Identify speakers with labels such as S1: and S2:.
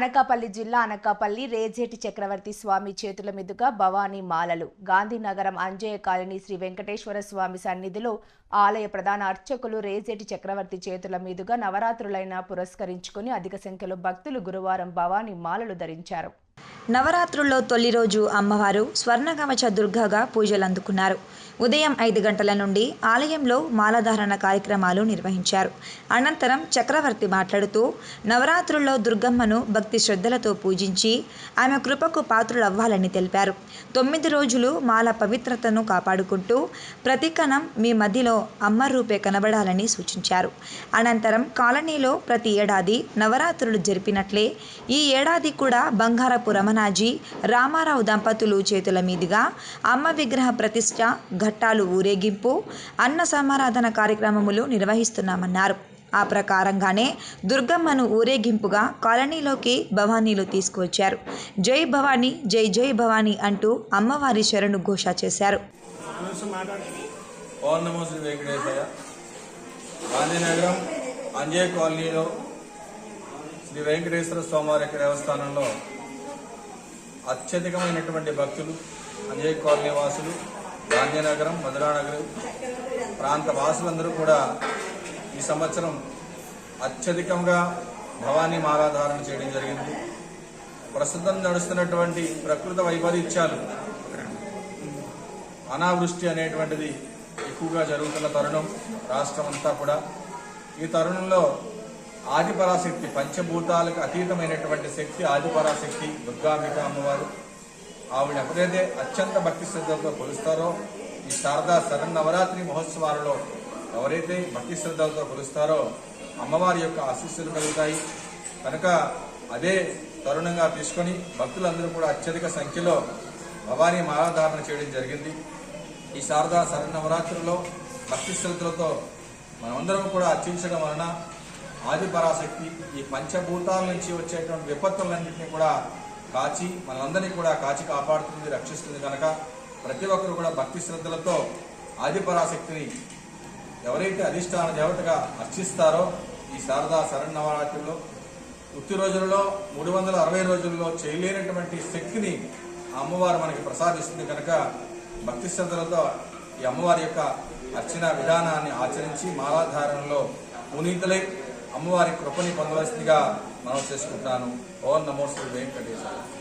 S1: అనకాపల్లి జిల్లా అనకాపల్లి రేజేటి చక్రవర్తి స్వామి చేతుల మీదుగా భవానీ మాలలు. గాంధీనగరం అంజయ్య కాలనీ శ్రీ వెంకటేశ్వర స్వామి సన్నిధిలో ఆలయ ప్రధాన అర్చకులు రేజేటి చక్రవర్తి చేతుల మీదుగా నవరాత్రులైన పురస్కరించుకుని అధిక సంఖ్యలో భక్తులు గురువారం భవానీ మాలలు ధరించారు.
S2: నవరాత్రుల్లో తొలి రోజు అమ్మవారు స్వర్ణకవచ దుర్గగా పూజలు అందుకున్నారు. ఉదయం ఐదు గంటల నుండి ఆలయంలో మాలధారణ కార్యక్రమాలు నిర్వహించారు. అనంతరం చక్రవర్తి మాట్లాడుతూ నవరాత్రుల్లో దుర్గమ్మను భక్తి శ్రద్ధలతో పూజించి ఆమె కృపకు పాత్రులవ్వాలని తెలిపారు. తొమ్మిది రోజులు మాల పవిత్రతను కాపాడుకుంటూ ప్రతి కణం మీ మధ్యలో అమ్మ రూపే కనబడాలని సూచించారు. అనంతరం కాలనీలో ప్రతి ఏడాది నవరాత్రులు జరిపినట్లే ఈ ఏడాది కూడా బంగారపు రమణాజీ రామారావు దంపతులు చేతుల మీదుగా అమ్మ విగ్రహ ప్రతిష్ట ఘట్టాలు ఊరేగింపు అన్న సమారాధన కార్యక్రమములు నిర్వహిస్తున్నామన్నారు. ఆ ప్రకారంగానే దుర్గమ్మను ఊరేగింపుగా కాలనీలోకి భవానీలు తీసుకువచ్చారు. జై భవానీ జై జై భవానీ అంటూ అమ్మవారి శరణు ఘోష చేశారు.
S3: గాంధీనగరం అంజయ్ కాలనీలో శ్రీ వెంకటేశ్వర స్వామివారి దేవస్థానంలో అత్యధికమైనటువంటి భక్తులు అంజయ్ కాలనీ వాసులు గాంధీనగరం మధురానగరం ప్రాంత వాసులందరూ కూడా ఈ సంవత్సరం అత్యధికంగా భవానీ మాలాధారణ చేయడం జరిగింది. ప్రస్తుతం నడుస్తున్నటువంటి ప్రకృత వైపరీత్యాలు అనావృష్టి అనేటువంటిది ఎక్కువగా జరుగుతున్న తరుణం రాష్ట్రం అంతా కూడా. ఈ తరుణంలో ఆదిపరాశక్తి పంచభూతాలకు అతీతమైనటువంటి శక్తి ఆదిపరాశక్తి దుర్గాంబిక అమ్మవారు. ఆవిడ ఎప్పుడైతే అత్యంత భక్తి శ్రద్ధలతో కొలుస్తారో ఈ శారదా శరన్నవరాత్రి మహోత్సవాలలో ఎవరైతే భక్తి శ్రద్ధలతో కొలుస్తారో అమ్మవారి యొక్క ఆశీస్సులు కలుగుతాయి. కనుక అదే తరుణంగా తీసుకొని భక్తులందరూ కూడా అత్యధిక సంఖ్యలో భవానీ మాలాధారణ చేయడం జరిగింది. ఈ శారదా శరన్నవరాత్రుల్లో భక్తి శ్రద్ధలతో మనమందరం కూడా అర్చించడం వలన ఆదిపరాశక్తి ఈ పంచభూతాల నుంచి వచ్చేటువంటి విపత్తులన్నింటినీ కూడా కాచి మనందరినీ కూడా కాచి కాపాడుతుంది రక్షిస్తుంది కనుక ప్రతి ఒక్కరు కూడా భక్తి శ్రద్ధలతో ఆదిపరాశక్తిని ఎవరైతే అధిష్టాన దేవతగా అర్చిస్తారో ఈ శారదా శరణవరాత్రుల్లో ఉత్తి రోజులలో మూడు వందల అరవై రోజుల్లో చేయలేనటువంటి శక్తిని అమ్మవారు మనకి ప్రసాదిస్తుంది కనుక భక్తి శ్రద్ధలతో ఈ అమ్మవారి యొక్క అర్చన విధానాన్ని ఆచరించి మాలాధారణలో పునీతులై అమ్మవారి కృపని పొందవలసిందిగా మనం చేసుకుంటాను. ఓం నమో వెంకటేశ్వర